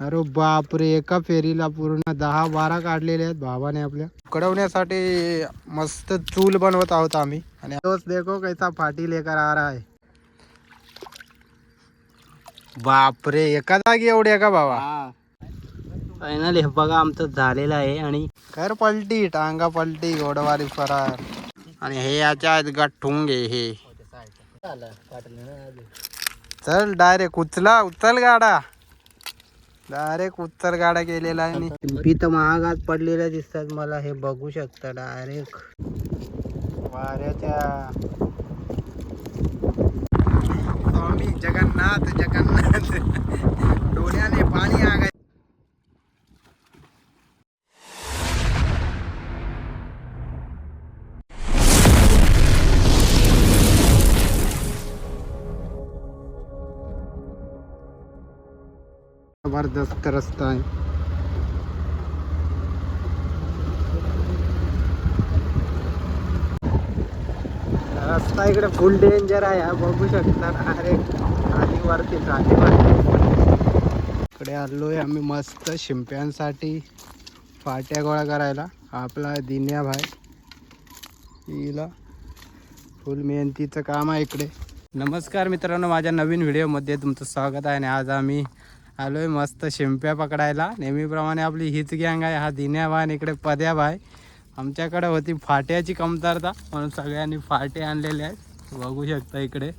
अरे बापरे एका फेरीला पूर्ण दहा बारा काढलेले आहेत भावाने आपल्या. कडवण्यासाठी मस्त चूल बनवत आहोत आम्ही. आणि तोच देखो कैसा फाटी लेकर आ रहा है. बापरे एका जागी एवढे का बाबा फायनल हे बघा आमचं झालेलं आहे आणि कर पलटी टांगा पलटी घोडवारी फरार. आणि हे याच्या आहेत गठुंगे हे. चल डायरेक्ट उचला उचल गाडा. डायरेक्ट उचल गाडा केलेला आहे आणि पिंपी तर महागात पडलेल्या दिसतात मला हे बघू शकता डायरेक्ट. वाऱ्याच्या. स्वामी जगन्नाथ जगन्नाथ. डोळ्याने पाणी आगाय जबरदस्त रस्ता आहे. रस्ता इकडे फुल डेंजर आहे हा बघू शकता. अरे खाली वरती खाली वरती. इकडे आलोय आम्ही मस्त शिंप्यांसाठी. फाट्या गोळा करायला. आपला दिन्या भाई. हिला फुल मेहनतीचं काम आहे इकडे. नमस्कार मित्रांनो माझ्या नवीन व्हिडिओमध्ये तुमचं स्वागत आहे आणि आज आम्ही आलोय मस्त शिंप्या पकडायला. नेहमीप्रमाणे आपली हीच गँग आहे. हा दिन्याभाई इकडे पद्याभाय आमच्याकडे होती फाट्याची कमतरता म्हणून सगळ्यांनी फाटे आणलेले आहेत. बघू शकता इकडे.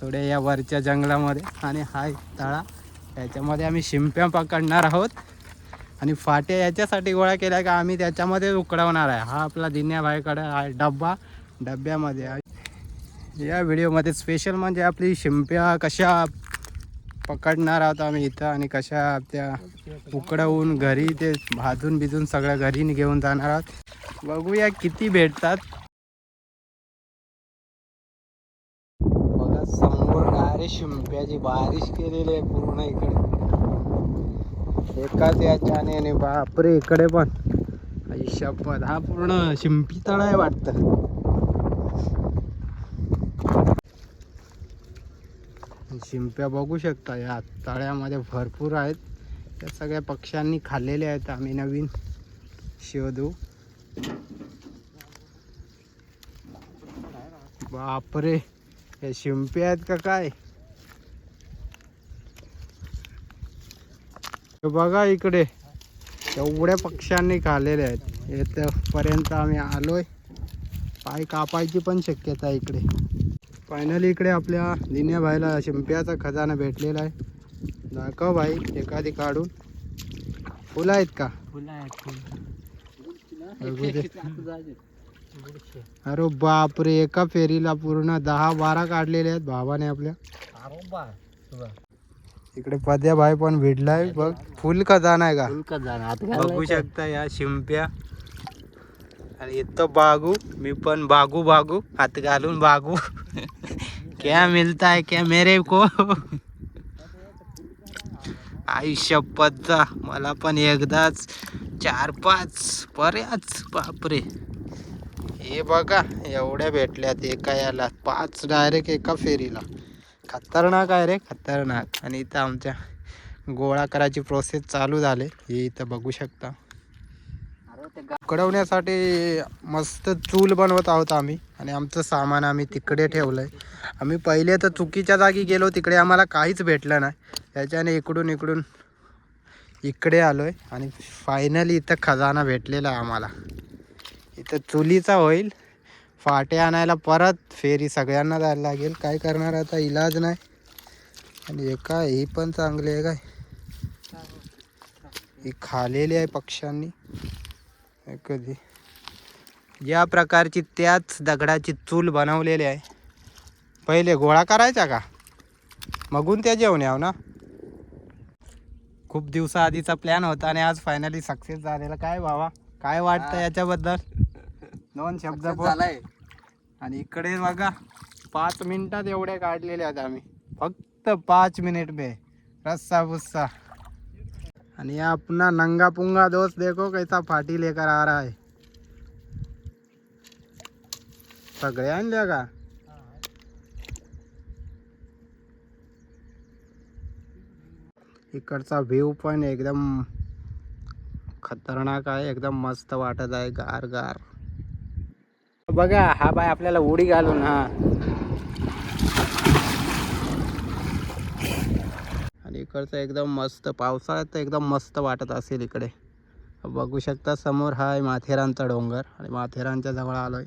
थोड्या या वरच्या जंगलामध्ये. आणि हा तळा. याच्यामध्ये आम्ही शिंप्या पकडणार आहोत. आणि फाट्या याच्यासाठी गोळा केल्या का आम्ही त्याच्यामध्ये उकडवणार आहे. हा आपला दिन्याभाईकडे आहे. डब्बा. डब्यामध्ये आहे. या व्हिडिओमध्ये स्पेशल म्हणजे आपली शिंप्या कशा पकडणार आहोत आम्ही इथं आणि कशा त्या उकडवून घरी ते भाजून बिजून सगळ्या घरी घेऊन जाणार आहोत. बघूया किती भेटतात. बघा समोर अरे शिंप्याची बारिश केलेली आहे पूर्ण इकडे. एकाच याच्याने आणि बापरे इकडे पण. आई शपथ. हा पूर्ण शिंपी तळ आहे वाटतं. शिंप्या बघू शकता या तळ्यामध्ये भरपूर आहेत. त्या सगळ्या पक्ष्यांनी खाल्लेले आहेत आम्ही नवीन शोधू बापरे हे शिंपे आहेत का काय? बघा इकडे एवढ्या पक्ष्यांनी खाल्लेले आहेत. येथपर्यंत आम्ही आलोय. पाय कापायची पण शक्यता इकडे. फायनली इकडे आपल्या दिन्या भाईला शिंप्याचा खजाना भेटलेला आहे. दाखव भाई एखादी काढून. फुलं आहेत का? फुलं. फुलं अरे बापरे एका फेरीला पूर्ण दहा बारा काढलेले आहेत भावाने आपल्या. इकडे पद्या भाई पण भिडलाय बघ फुल खजाना आहे का? बघू शकता या शिंप्या. आणि इथं बागू मी पण बागू बागू हात घालून बागू. क्या मिलता है क्या मेरे को? आई शपथचा मला पण एकदाच चार पाच बऱ्याच बापरे. हे बघा एवढ्या भेटल्यात एका याला पाच डायरेक्ट एका फेरीला. खतरनाक आहे रे खतरनाक. आणि इथं आमच्या गोळा करायची प्रोसेस चालू झाले हे इथं बघू शकता. उकडवण्यासाठी मस्त चूल बनवत आहोत आम्ही. आणि आमचं सामान आम्ही तिकडे ठेवलं आहे आम्ही पहिले तर चुकीच्या जागी गेलो तिकडे आम्हाला काहीच भेटलं नाही. त्याच्याने इकडून इकडून इकडे आलो आहे आणि फायनली इथं खजाना भेटलेला आहे आम्हाला. इथं चुलीचा होईल. फाटे आणायला परत फेरी सगळ्यांना जायला लागेल. काय करणार आता? इलाज नाही. आणि एका ही पण चांगली आहे काय? ही खालेली आहे पक्ष्यांनी. कधी? या प्रकारची त्याच दगडाची चूल बनवलेली आहे. पहिले गोळा करायचा का? मगून त्या जेवण याव ना? खूप दिवसाआधीचा प्लॅन होता आणि आज फायनली सक्सेस झालेला. काय बाबा काय वाटतं याच्याबद्दल? दोन शब्द बोल. आणि इकडे बघा पाच मिनिटात एवढे काढलेले आहेत आम्ही. फक्त पाच मिनिट में रस्सा बुस्सा आणि ये अपना नंगा पुंगा दोस्त देखो कैसा फाटी लेकर आ रहा है। सगळे आणल्या इकडचा व्ह्यू पण एकदम खतरनाक आहे एकदम मस्त वाटत आहे गार गार बघा हा बाय आपल्याला उडी घालून हा. आणि इकडचं एकदम मस्त पावसाळ्यात तर एकदम मस्त वाटत असेल इकडे. बघू शकता समोर हा आहे माथेरानचा डोंगर आणि माथेरानच्या जवळ आलोय.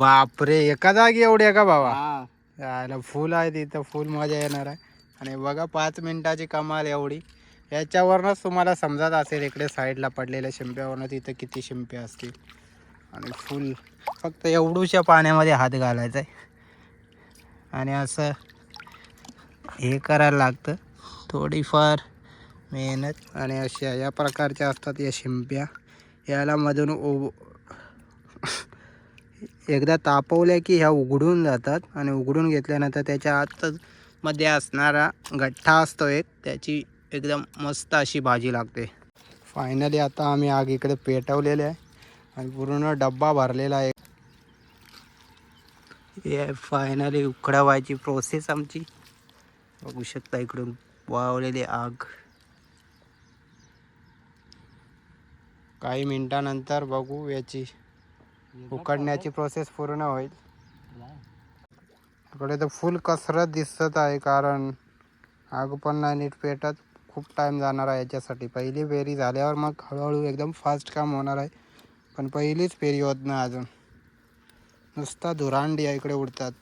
बापरे एका जागी एवढी आहे का बाबा? यायला फुल आहे तिथं फुल मजा येणार आहे. आणि बघा पाच मिनिटाची कमाल एवढी. याच्यावरनंच तुम्हाला समजत असेल इकडे साईडला पडलेल्या शिंप्यावरनं तिथं किती शिंपे असतील. आणि फुल फक्त एवढूशा पाण्यामध्ये हात घालायचा आहे आणि असं हे करायला लागतं. थोडीफार मेहनत आणि अशा या प्रकारच्या असतात या शिंप्या. याला मधून उब एकदा तापवल्या की ह्या उघडून जातात आणि उघडून घेतल्यानंतर त्याच्या आतच मध्ये असणारा गठ्ठा असतो एक त्याची एकदम मस्त अशी भाजी लागते. फायनली आता आम्ही आग इकडे पेटवलेले आहे आणि पूर्ण डब्बा भरलेला आहे. हे फायनली उकडावायची प्रोसेस आमची. बघू शकता इकडून वावलेली आग. काही मिनिटानंतर बघू याची. उकडण्याची प्रोसेस पूर्ण होईल. इकडे तर फुल कसरत दिसत आहे कारण आग पण नाही नीट पेटत. खूप टाईम जाणार आहे याच्यासाठी. पहिली फेरी झाल्यावर मग हळूहळू एकदम फास्ट काम होणार आहे. पण पहिलीच फेरी होत नाही अजून. नुसता धुरांडी इकडे उडतात.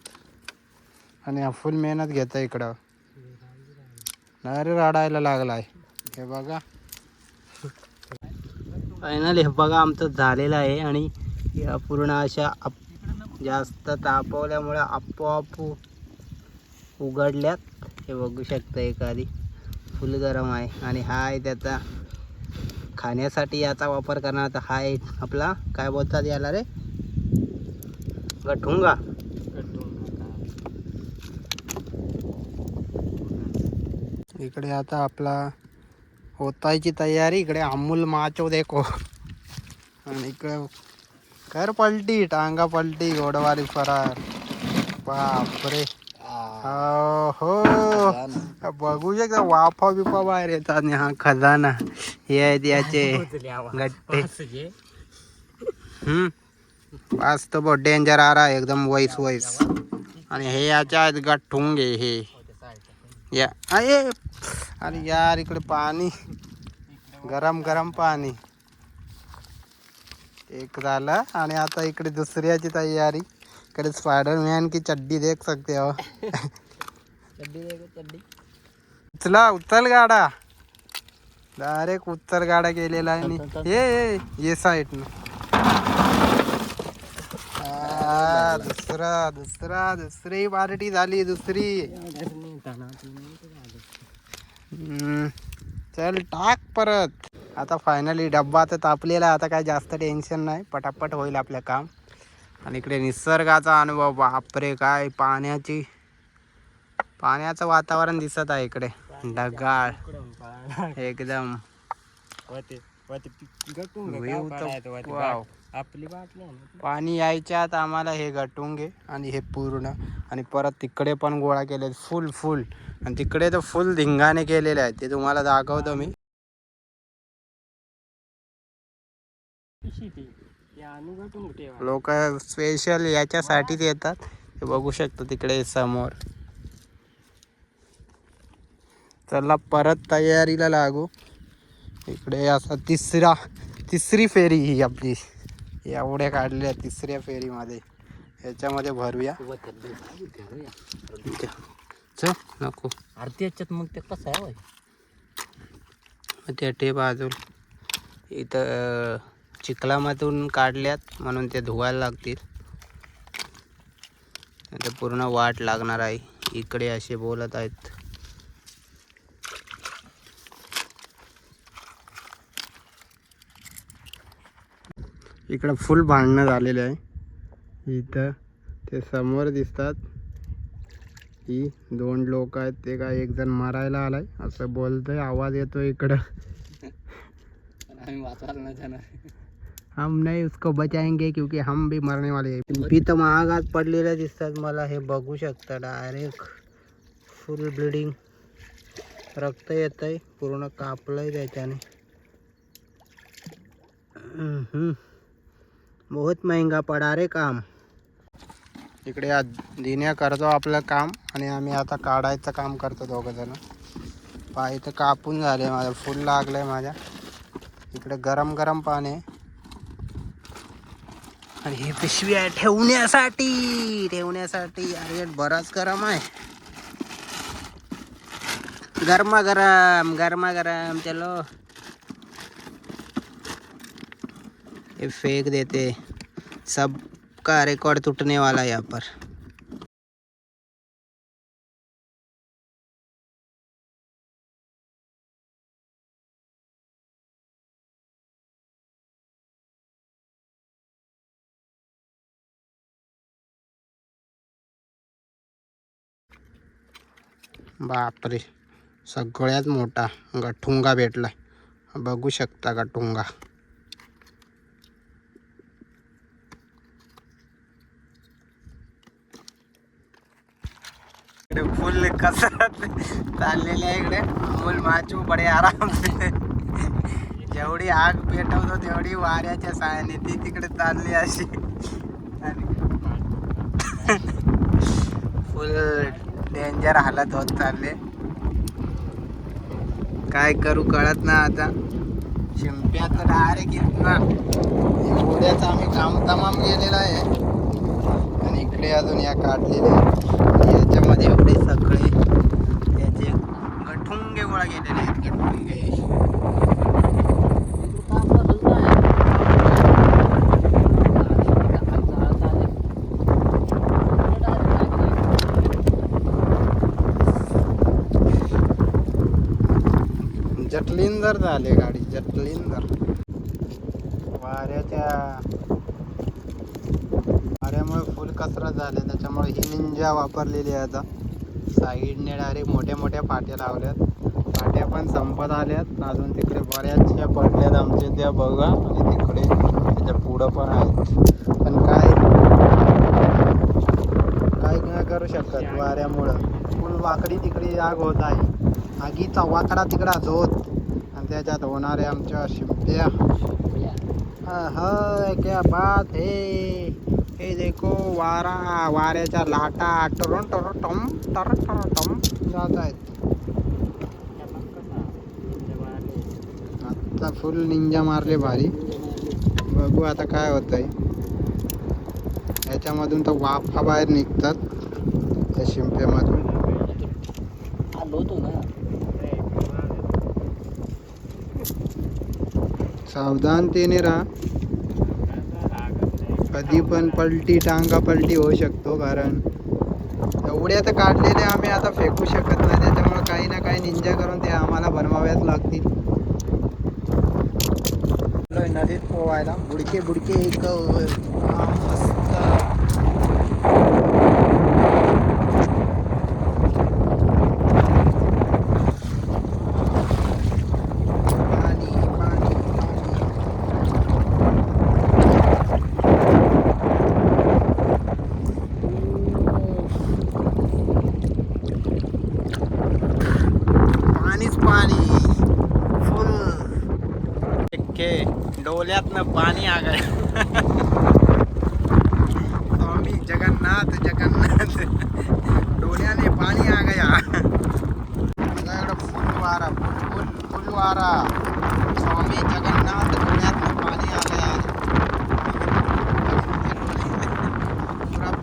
आणि हा फुल मेहनत घेतं इकडं. अरे रडायला लागलाय. हे बघा. फायनल हे बघा आमचं झालेलं आहे आणि या पूर्ण अशा आप जास्त तापवल्यामुळे आपोआप उघडल्यात. हे बघू शकता एखादी फुल गरम आहे. आणि हा आहे त्याचा खाण्यासाठी याचा वापर करणार तर हा आहे आपला काय बोलतात याला रे? गठुंगा. इकडे आता आपला होतायची तयारी. इकडे अमूल माचो देखो. आणि इकडे कर पलटी टांगा पलटी घोडवारी फरार. बापरे. हो हो बघू शकता वाफा बिफा बाहेर येतात आणि हा खजाना. हे आहेत याचे गट्टे. हम्म. पास तो बहुत डेंजर आ रहा एकदम वैस वैस. आणि हे याच्या आहेत गठुंगे हे. या. अरे अरे यार इकडे पाणी. गरम गरम पाणी. एक झालं आणि आता इकडे दुसऱ्याची तयारी. इकडे स्पायडरमॅन की चड्डी देख सकते हो. उचला उचल गाडा. डायरेक्ट उचल गाडा केलेला आहे ये ये साईड दुसरा दुसरा दुसरी पार्टी झाली दुसरी. चल टाक परत. आता फायनली डब्बा तर तापलेला आता काय जास्त टेन्शन नाही. पटापट होईल आपलं काम. आणि इकडे निसर्गाचा अनुभव बापरे काय पाण्याची पाण्याचं वातावरण दिसत आहे इकडे. ढगाळ. एकदम. View तर- wow. आपली बाटली पाणी यायच्या आत आम्हाला हे गटुंगे आणि हे पूर्ण. आणि परत तिकडे पण गोळा केले फुल फुल. आणि तिकडे तर फुल धिंगाणे केलेले आहेत. ते तुम्हाला दाखवतो मी. लोक स्पेशल याच्यासाठीच येतात. हे बघू शकतो तिकडे समोर. चला परत तयारीला लागू. इकडे असा तिसरा तिसरी फेरी ही आपली. एवढ्या काढल्या तिसऱ्या फेरीमध्ये. ह्याच्यामध्ये भरूया. चल नको. आरती याच्यात मग ते कसं आहे त्या टेप बाजूला इथं चिखलामधून काढल्यात म्हणून ते धुवायला लागतील. आता पूर्ण वाट लागणार आहे. इकडे असे बोलत आहेत. इकडं फुल भांडणं झालेले आहे. इथं ते समोर दिसतात. ही दोन लोक आहेत ते काय एक जण मारायला आलाय. असं बोलतोय आवाज येतो इकडं. हम नहीं उसको बचाएंगे क्योंकि हम भी मरने वाले हैं. भी तर महागात पडलेल्या दिसतात मला हे बघू शकता डायरेक्ट फुल ब्लिडिंग रक्त येतंय पूर्ण कापलंय त्याच्याने. बहुत महंगा पडा रे काम. इकडे दिन्या करतो आपलं काम आणि आम्ही आता काढायचं काम करतो दोघं जण. पाय तर कापून झाले माझं फुल लागलंय माझ्या. इकडे गरम गरम पाणी आहे. आणि ही पिशवी आहे ठेवण्यासाठी ठेवण्यासाठी. अरे बराच गरम आहे. गरमा गरम गरमा गरम चलो. ये फेंक देते सब का रिकॉर्ड टूटने वाला है यहाँ पर। बापरे सगळ्यात मोठा गठुंगा भेटलाय. बघू शकता गठुंगा फुल कसरत चाललेली आहे इकडे. फुल माचू बडे आराम. जेवढी आग पेटवतो तेवढी वाऱ्याच्या साहाय्याने ती तिकडे चालली अशी. आणि फुल डेंजर हालत होत चालले. काय करू कळत ना आता. शिंप्याचं डायरेक्ट ना उद्याचं आम्ही काम तमाम गेलेला आहे. आणि इकडे अजून या काढलेल्या याच्यामध्ये एवढे जटलिंदर गाडी जटलिंदर वाऱ्याच्या त्यामुळे फुल कसरत झाले त्याच्यामुळे ही निंजा वापरलेली आहे आता. साईडने डायरेक्ट मोठ्या मोठ्या पाट्या लावल्यात. पाट्या पण संपत आल्यात. अजून तिकडे बऱ्याचशा पडल्यात आमच्या त्या बघा. आणि तिकडे त्याच्या पुढं पण आहेत. पण काय? काय नाही करू शकत वाऱ्यामुळं. फुल वाकडी तिकडे आग होत आहे. आगीचा वाकडा तिकडा झोत आणि त्याच्यात होणाऱ्या आमच्या शिंप्या. हा क्या बात हे. हे देखो वारा वाऱ्याच्या लाटा टरून टरून टम टर टर टम जात आहेत. आता फुल निंजा मारले भारी. बघू आता काय होतंय. याच्यामधून तर वाफा बाहेर निघतात. त्या शिंप्यामधून. सावधानतेने राहा. कधी पण पलटी टांगा पलटी होऊ शकतो कारण एवढे आता काढलेले आम्ही आता फेकू शकत नाही. त्याच्यामुळे काही ना काही निंजा करून ते आम्हाला बनवाव्याच लागतील. नदीत पोवायला बुडके बुडके एक हा, मस्त पाणी पाणी पाणी पाणीच पाणी फुल के डोल्यातनं पाणी आ स्वामी जगन्नाथ जगन्नाथ. डोल्याने पाणी आ गया फुलवारा फुल फुलवारा स्वामी जगन्नाथ डोळ्यातनं पाणी आ गया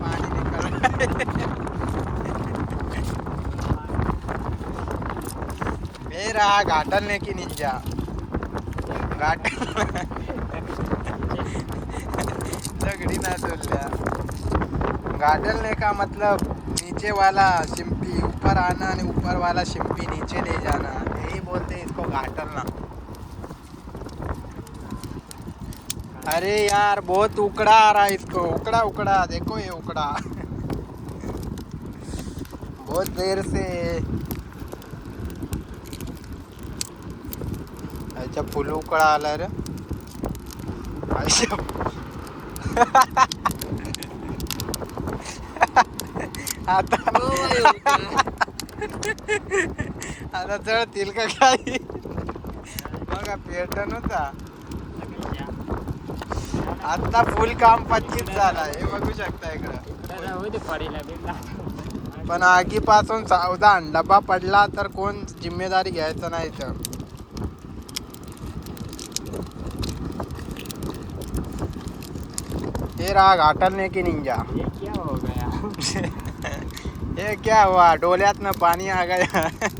पाणी पानी मेरा घाटल है की निंजा? गाठ. दगड़ी ना डोल्या गार्डन का मतलब नीचे वाला शिंपी ऊपर आना आणि ऊपर वाला शिंपी नीचे ले जाना यही बोलते हैं इसको घाटलना अरे यार बहुत उकड़ा आ रहा है इसको. उकड़ा उकड़ा. देखो ये उकड़ा. बहुत देर से अच्छा फुल उकळा आला रे. आता आता जळतील का काही? बघा पेटन होता. आता फुल काम पच्चीस झाला हे बघू शकता इकडं. पण आगीपासून चौदा डबा पडला तर कोण जिम्मेदारी घ्यायचं नाही तर ये रहा घाटलने की निंजा. ये क्या हुआ? डोल्यात न पानी आ गया.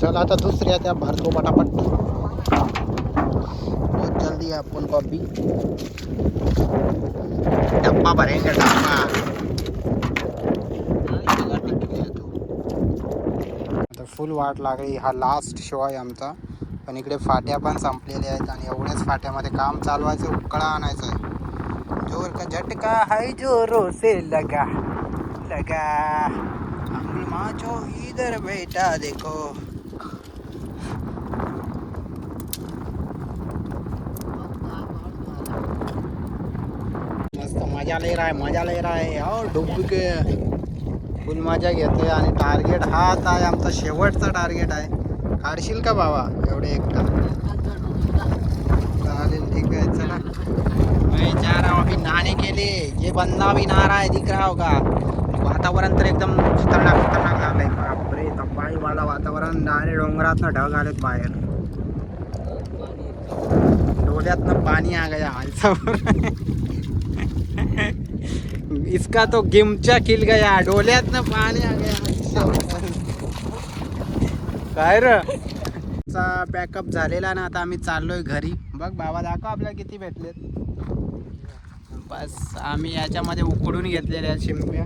चल आता दुसऱ्या त्या भरतो पटापट बहुत जल्दी आपण कॉपी. डब्बा भरेंगे डब्बा. आता फुल वाट लागली हा लास्ट शो आहे आमचा. पण इकडे फाट्या पण संपलेल्या आहेत आणि एवढ्याच फाट्यामध्ये काम चालवायचं उकळा आणायचं आहे. जोर का झटका हाय जोरो से लगा लगा. अंगुल माचो इधर बेटा देखो मस्त मजा ले रहा है मजा ले रहा है हो, और डुब फुल मजा घेतोय आणि टार्गेट हाच आहे आमचा शेवटचा टार्गेट आहे. काढशील का बाबा? एवढे एकटा. चालेल ठीक आहे चला. मैं जा रहा हूँ अभी नहाने के लिए ये बंदा भी नहा रहा है दिख रहा होगा वातावरण तर एकदम खतरनाक खतरनाक झालंय बापरे तपाळी वाला वातावरण. डायरेक्ट डोंगरातनं ढग आलेत बाहेर. डोल्यातनं पाणी आ गया माणसावर इसका तो गिमचा खिल गया डोल्यातनं पाणी आ गया। काय रचा चा बॅकअप झालेला ना आता आम्ही चाललोय घरी. बघ बाबा दाखव आपल्याला किती भेटलेत. बस आम्ही याच्यामध्ये उकडून घेतलेल्या शिंप्या.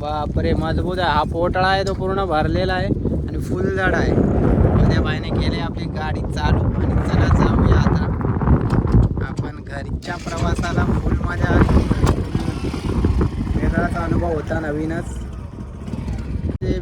बापरे मजबूत आहे. हा पोटळा आहे तो पूर्ण भरलेला आहे आणि फुल झाड आहे. उद्या बाईने केले आपली गाडी चालू. आणि चला जाऊया आता. घरच्या प्रवासाला फुल मजा आली. वेगळाच अनुभव होता नवीनच. ते